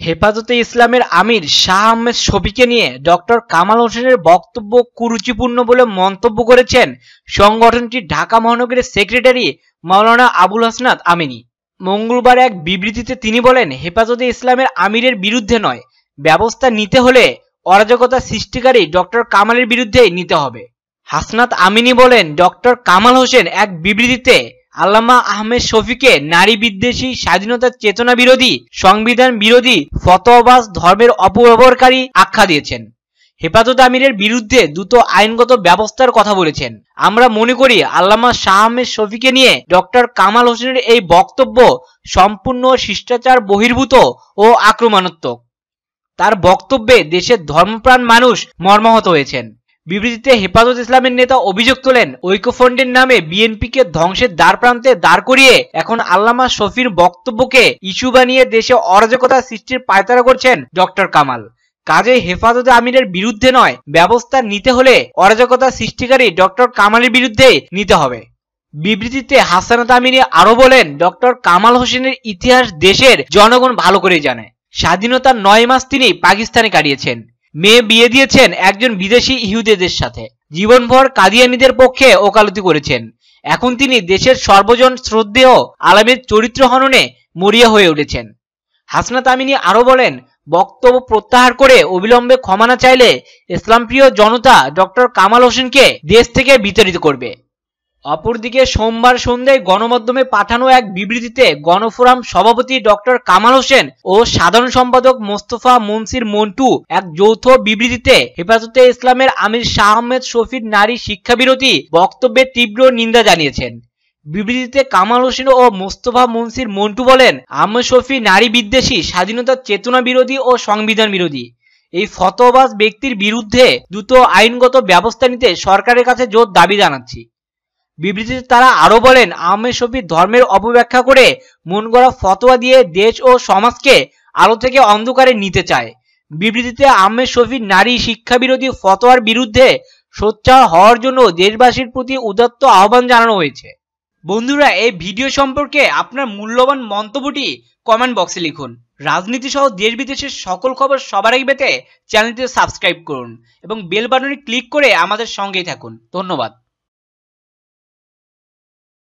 হেফাজতে ইসলামের আমির শাহ আহমেদ শফিকে নিয়ে ডক্টর কামাল হোসেনের বক্তব্য কুরুচিপূর্ণ বলে মন্তব্য করেছেন সংগঠনটির ঢাকা মহানগরের সেক্রেটারি মাওলানা আবুল হাসনাত আমিনী। মঙ্গলবার এক বিবৃতিতে তিনি বলেন, হেফাজতে ইসলামের আমিরের বিরুদ্ধে নয়, ব্যবস্থা নিতে হলে অরাজকতা সৃষ্টিকারী ডক্টর কামালের বিরুদ্ধেই নিতে হবে। হাসনাত আমিনী বলেন, ডক্টর কামাল হোসেন এক বিবৃতিতে আল্লামা আহমেদ শফিকে নারী বিদ্বেষী স্বাধীনতার চেতনা বিরোধী, সংবিধান বিরোধী, ফতোয়াবাজ, ধর্মের অপব্যবহারকারী আখ্যা দিয়েছেন। হেফাজত আমিরের বিরুদ্ধে দ্রুত আইনগত ব্যবস্থার কথা বলেছেন। আমরা মনে করি আল্লামা শাহ আহমেদ শফিকে নিয়ে ডক্টর কামাল হোসেনের এই বক্তব্য সম্পূর্ণ শিষ্টাচার বহির্ভূত ও আক্রমণাত্মক। তার বক্তব্যে দেশের ধর্মপ্রাণ মানুষ মর্মাহত হয়েছেন। বিবৃতিতে হেফাজত ইসলামের নেতা অভিযোগ তোলেন, ঐক্যফ্রন্টের নামে বিএনপিকে ধ্বংসের দ্বার প্রান্তে দাঁড় করিয়ে এখন আল্লামা শফির বক্তব্যকে ইস্যু বানিয়ে দেশে অরাজকতা সৃষ্টির পায়তারা করছেন ডক্টর কামাল। কাজে হেফাজতে আমিরের বিরুদ্ধে নয়, ব্যবস্থা নিতে হলে অরাজকতা সৃষ্টিকারী ডক্টর কামালের বিরুদ্ধে নিতে হবে। বিবৃতিতে হাসানাত আমিনী আরও বলেন, ডক্টর কামাল হোসেনের ইতিহাস দেশের জনগণ ভালো করে জানে। স্বাধীনতার নয় মাস তিনি পাকিস্তানে কাটিয়েছেন। মেয়ে বিয়ে দিয়েছেন একজন বিদেশি ইহুদেদের সাথে। জীবনভর কাদিয়ানিদের পক্ষে ওকালতি করেছেন। এখন তিনি দেশের সর্বজন শ্রদ্ধেয় আলামের চরিত্র হননে মরিয়া হয়ে উঠেছেন। হাসনাত আমিনী আরও বলেন, বক্তব্য প্রত্যাহার করে অবিলম্বে ক্ষমা না চাইলে ইসলামপ্রিয় জনতা ডক্টর কামাল হোসেনকে দেশ থেকে বিতাড়িত করবে। অপরদিকে সোমবার সন্ধ্যায় গণমাধ্যমে পাঠানো এক বিবৃতিতে গণফোরাম সভাপতি ডক্টর কামাল হোসেন ও সাধারণ সম্পাদক মোস্তফা মুন্সির মন্টু এক যৌথ বিবৃতিতে হেফাজতে ইসলামের আমির শাহ আহমেদ শফির নারী শিক্ষা বিরোধী বক্তব্যের তীব্র নিন্দা জানিয়েছেন। বিবৃতিতে কামাল হোসেন ও মোস্তফা মুন্সির মন্টু বলেন, আহমেদ শফি নারী বিদ্বেষী স্বাধীনতার চেতনা বিরোধী ও সংবিধান বিরোধী। এই ফতোবাজ ব্যক্তির বিরুদ্ধে দ্রুত আইনগত ব্যবস্থা নিতে সরকারের কাছে জোর দাবি জানাচ্ছি। বিবৃতিতে তারা আরও বলেন, আহমেদ শফি ধর্মের অপব্যাখ্যা করে মন গড়া ফতোয়া দিয়ে দেশ ও সমাজকে আলো থেকে অন্ধকারে নিতে চায়। বিবৃতিতে আহমেদ শফির নারী শিক্ষা বিরোধী ফতোয়ার বিরুদ্ধে সোচ্চার হওয়ার জন্য দেশবাসীর প্রতি উদাত্ত আহ্বান জানানো হয়েছে। বন্ধুরা, এই ভিডিও সম্পর্কে আপনার মূল্যবান মন্তব্যটি কমেন্ট বক্সে লিখুন। রাজনীতি সহ দেশ বিদেশের সকল খবর সবার আগে পেতে চ্যানেলটি সাবস্ক্রাইব করুন এবং বেল বাটনে ক্লিক করে আমাদের সঙ্গেই থাকুন। ধন্যবাদ।